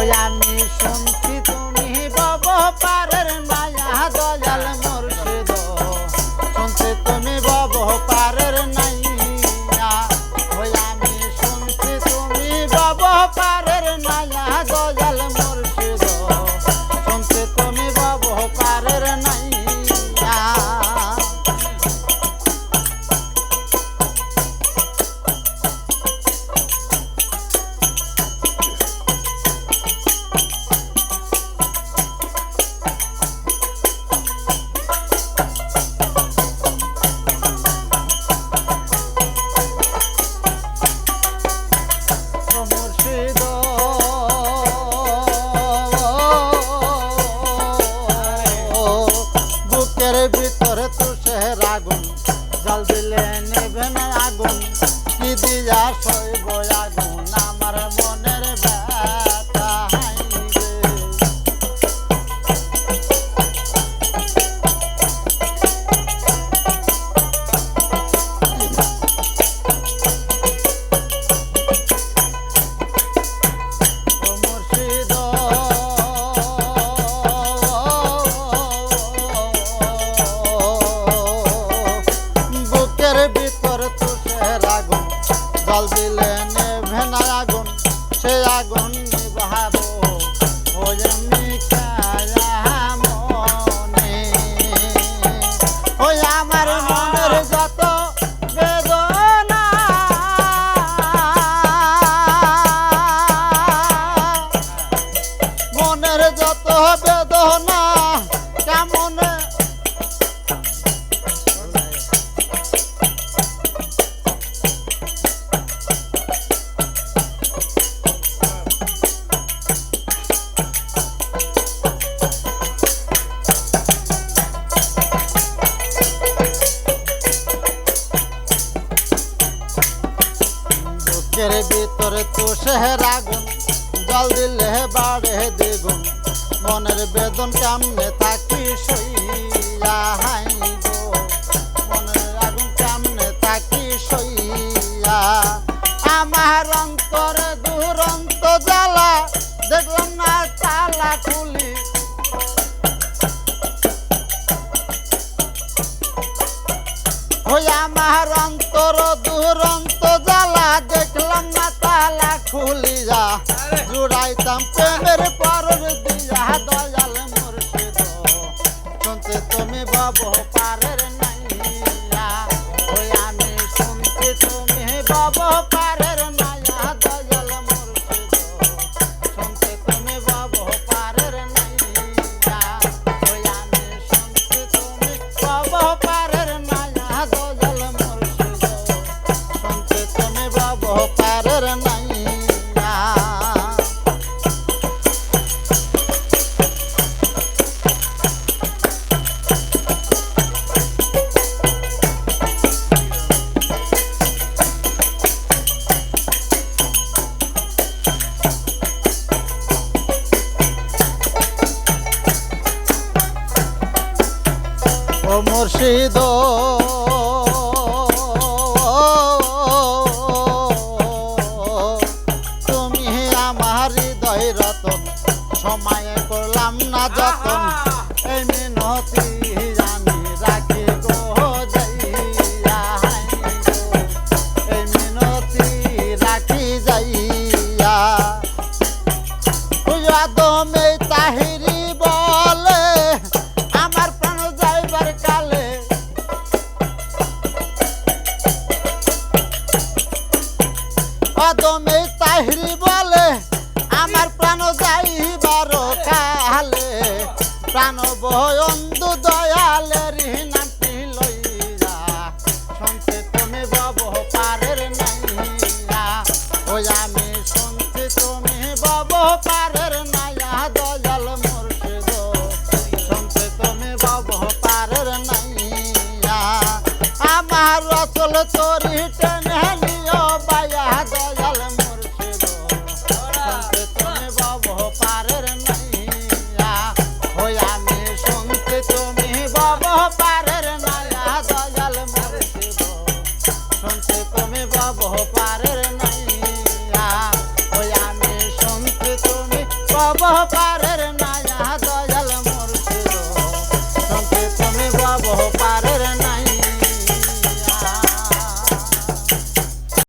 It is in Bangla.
ওই আমি শুনছি বুকের আমার মনের যত বেদনা। মনের যত বেদনা। বুকের ভিতরে তুষের আগুন জল দিলে বাড়ে দ্বিগুণ। মনের বেদন কেমনে থাকি সইয়া হাই মনের আগুন কেমনে থাকি সইয়া? আমার অন্তরে দুরন্ত জ্বালা, দেখলাম না তালা খুলি। আমার অন্তর জুড়াইতাম প্রেমের পারর দিয়া দয়াল মুর্শিদ। শুনতে তুমি বাব পারের নাইয়া। ওই আমি শুনতে তুমি বাব ও মুর্শিদ। তুমি আমার হৃদয় রতন সময়ে করলাম না যতন। এই মিনতি তাহিরি বলে, আমার প্রাণ যাইবার কালে, প্রাণ বয়ন্দু দয়ালের নামটি লইয়া শুনতে তুমি বব পারের নাইয়া। ওই আমি শুনতে তুমি বব পারের নাইয়া, দয়াল মুর্শিদ। শুনতে তুমি বব পারের নাইয়া। আমার